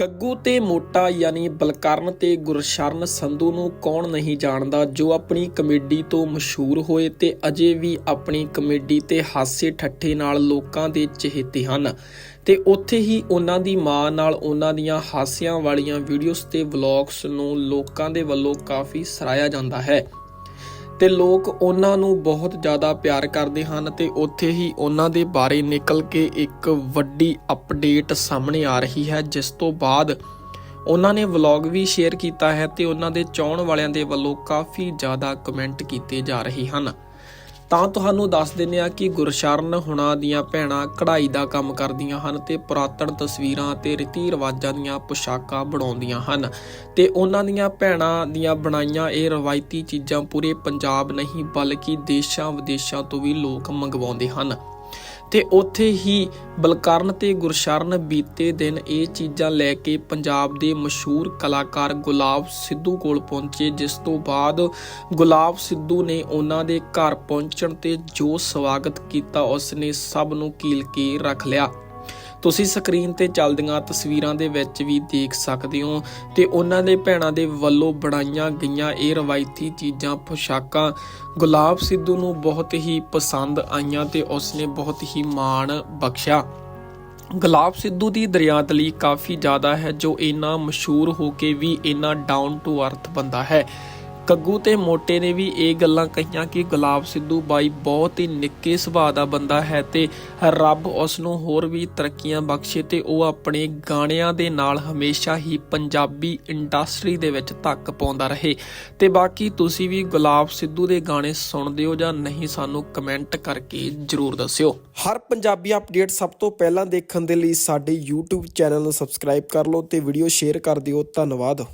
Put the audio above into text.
ਗੱਗੂ ਤੇ ਮੋਟਾ ਯਾਨੀ ਬਲਕਰਨ ਤੇ ਗੁਰਸ਼ਰਨ ਸੰਧੂ ਨੂੰ ਕੌਣ ਨਹੀਂ ਜਾਣਦਾ, ਜੋ ਆਪਣੀ ਕਮੇਡੀ ਤੋਂ ਮਸ਼ਹੂਰ ਹੋਏ ਤੇ ਅਜੇ ਵੀ ਆਪਣੀ ਕਮੇਡੀ ਤੇ ਹਾਸੇ ਠੱਠੇ ਨਾਲ ਲੋਕਾਂ ਦੇ ਚਹੇਤੇ ਹਨ। ਤੇ ਉੱਥੇ ਹੀ ਉਹਨਾਂ ਦੀ ਮਾਂ ਨਾਲ ਉਹਨਾਂ ਦੀਆਂ ਹਾਸਿਆਂ ਵਾਲੀਆਂ ਵੀਡੀਓਜ਼ ਤੇ ਵਲੌਗਸ ਨੂੰ ਲੋਕਾਂ ਦੇ ਵੱਲੋਂ ਕਾਫੀ ਸਰਾਇਆ ਜਾਂਦਾ ਹੈ। ਤੇ ਲੋਕ ਉਹਨਾਂ ਨੂੰ ਬਹੁਤ ਜ਼ਿਆਦਾ ਪਿਆਰ ਕਰਦੇ ਹਨ ਤੇ ਉੱਥੇ ਹੀ ਉਹਨਾਂ ਦੇ ਬਾਰੇ ਨਿਕਲ ਕੇ ਇੱਕ ਵੱਡੀ ਅਪਡੇਟ ਸਾਹਮਣੇ ਆ ਰਹੀ ਹੈ, ਜਿਸ ਤੋਂ ਬਾਅਦ ਉਹਨਾਂ ਨੇ ਵਲੌਗ ਵੀ ਸ਼ੇਅਰ ਕੀਤਾ ਹੈ ਤੇ ਉਹਨਾਂ ਦੇ ਚਾਹਣ ਵਾਲਿਆਂ ਦੇ ਵੱਲੋਂ ਕਾਫੀ ਜ਼ਿਆਦਾ ਕਮੈਂਟ ਕੀਤੇ ਜਾ ਰਹੇ ਹਨ। ਤਾਂ ਤੁਹਾਨੂੰ ਦੱਸ ਦਿੰਨੇ ਆ ਕਿ ਗੁਰਸ਼ਰਨ ਹੁਣਾਂ ਦੀਆਂ ਭੈਣਾਂ ਕਢਾਈ ਦਾ ਕੰਮ ਕਰਦੀਆਂ ਹਨ ਤੇ ਪੁਰਾਤਨ ਤਸਵੀਰਾਂ ਤੇ ਰੀਤੀ ਰਿਵਾਜਾਂ ਦੀਆਂ ਪੁਸ਼ਾਕਾਂ ਬਣਾਉਂਦੀਆਂ ਹਨ। ਤੇ ਉਹਨਾਂ ਦੀਆਂ ਭੈਣਾਂ ਦੀਆਂ ਬਣਾਈਆਂ ਇਹ ਰਵਾਇਤੀ ਚੀਜ਼ਾਂ ਪੂਰੇ ਪੰਜਾਬ ਨਹੀਂ, ਬਲਕਿ ਦੇਸ਼ਾਂ ਵਿਦੇਸ਼ਾਂ ਤੋਂ ਵੀ ਲੋਕ ਮੰਗਵਾਉਂਦੇ ਹਨ। ਤੇ ਉੱਥੇ ਹੀ ਬਲਕਰਨ ਤੇ ਗੁਰਸ਼ਰਨ ਬੀਤੇ ਦਿਨ ਇਹ ਚੀਜ਼ਾਂ ਲੈ ਕੇ ਪੰਜਾਬ ਦੇ ਮਸ਼ਹੂਰ ਕਲਾਕਾਰ ਗੁਲਾਬ ਸਿੱਧੂ ਕੋਲ ਪਹੁੰਚੇ, ਜਿਸ ਤੋਂ ਬਾਅਦ ਗੁਲਾਬ ਸਿੱਧੂ ਨੇ ਉਹਨਾਂ ਦੇ ਘਰ ਪਹੁੰਚਣ ਤੇ ਜੋ ਸਵਾਗਤ ਕੀਤਾ ਉਸ ਨੇ ਸਭ ਨੂੰ ਕੀਲ ਕੇ ਰੱਖ ਲਿਆ। ਤੁਸੀਂ ਸਕਰੀਨ ਤੇ ਚੱਲਦੀਆਂ ਤਸਵੀਰਾਂ ਦੇ ਵਿੱਚ ਵੀ ਦੇਖ ਸਕਦੇ ਹੋ ਤੇ ਉਹਨਾਂ ਦੇ ਭੈਣਾਂ ਦੇ ਵੱਲੋਂ ਬਣਾਈਆਂ ਗਈਆਂ ਇਹ ਰਵਾਇਤੀ ਚੀਜ਼ਾਂ, ਪੋਸ਼ਾਕਾਂ ਗੁਲਾਬ ਸਿੱਧੂ ਨੂੰ ਬਹੁਤ ਹੀ ਪਸੰਦ ਆਈਆਂ ਤੇ ਉਸਨੇ ਬਹੁਤ ਹੀ ਮਾਣ ਬਖਸ਼ਿਆ। ਗੁਲਾਬ ਸਿੱਧੂ ਦੀ ਦਰਿਆਦਲੀ ਕਾਫੀ ਜ਼ਿਆਦਾ ਹੈ ਜੋ ਇੰਨਾ ਮਸ਼ਹੂਰ ਹੋ ਕੇ ਵੀ ਇੰਨਾ ਡਾਊਨ ਟੂ ਅਰਥ ਬੰਦਾ ਹੈ। ਕੱਗੂ ਤੇ ਮੋਟੇ ਨੇ ਵੀ ਇਹ ਗੱਲਾਂ ਕਹੀਆਂ ਕਿ ਗੁਲਾਬ ਸਿੱਧੂ ਬਾਈ ਬਹੁਤ ਹੀ ਨਿੱਕੇ ਸੁਭਾਅ ਦਾ ਬੰਦਾ ਹੈ ਤੇ ਰੱਬ ਉਸ ਨੂੰ ਹੋਰ ਵੀ ਤਰੱਕੀਆਂ ਬਖਸ਼ੇ ਤੇ ਉਹ ਆਪਣੇ ਗਾਣਿਆਂ ਦੇ ਨਾਲ ਹਮੇਸ਼ਾ ਹੀ ਪੰਜਾਬੀ ਇੰਡਸਟਰੀ ਦੇ ਵਿੱਚ ਧੱਕ ਪਾਉਂਦਾ ਰਹੇ। ਤੇ ਬਾਕੀ ਤੁਸੀਂ ਵੀ ਗੁਲਾਬ ਸਿੱਧੂ ਦੇ ਗਾਣੇ ਸੁਣਦੇ ਹੋ ਜਾਂ ਨਹੀਂ ਸਾਨੂੰ ਕਮੈਂਟ ਕਰਕੇ ਜਰੂਰ ਦੱਸਿਓ। ਹਰ ਪੰਜਾਬੀ ਅਪਡੇਟ ਸਭ ਤੋਂ ਪਹਿਲਾਂ ਦੇਖਣ ਦੇ ਲਈ ਸਾਡੇ YouTube ਚੈਨਲ ਨੂੰ ਸਬਸਕ੍ਰਾਈਬ ਕਰ ਲਓ ਤੇ ਵੀਡੀਓ ਸ਼ੇਅਰ ਕਰ ਦਿਓ। ਧੰਨਵਾਦ।